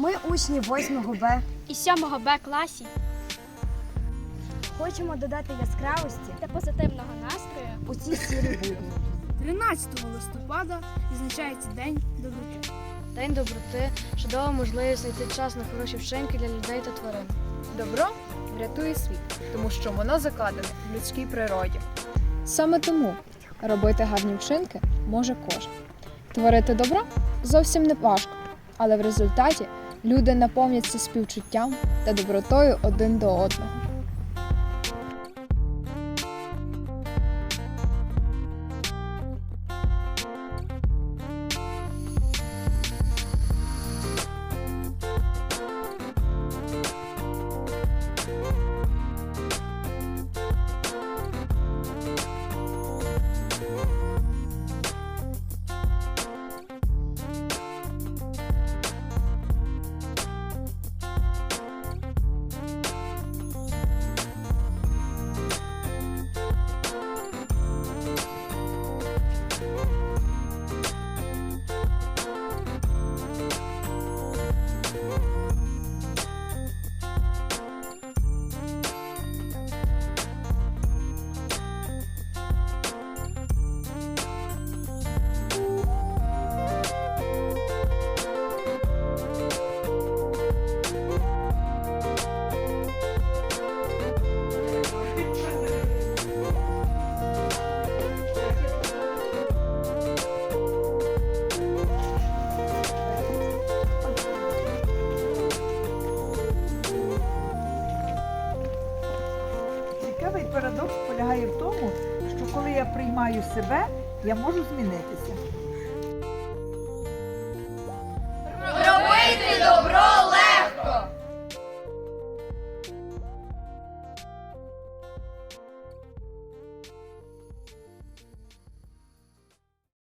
Ми учні 8 Б. і 7 Б класі Хочемо додати яскравості та позитивного настрою у ці сірі будні. 13 листопада відзначається День доброти. День доброти чудова можливість знайти час на хороші вчинки для людей та тварин. Добро врятує світ, тому що воно закладене в людській природі. Саме тому робити гарні вчинки може кожен. Творити добро зовсім не важко, але в результаті люди наповняться співчуттям та добротою один до одного. Цікавий парадокс полягає в тому, що коли я приймаю себе, я можу змінитися.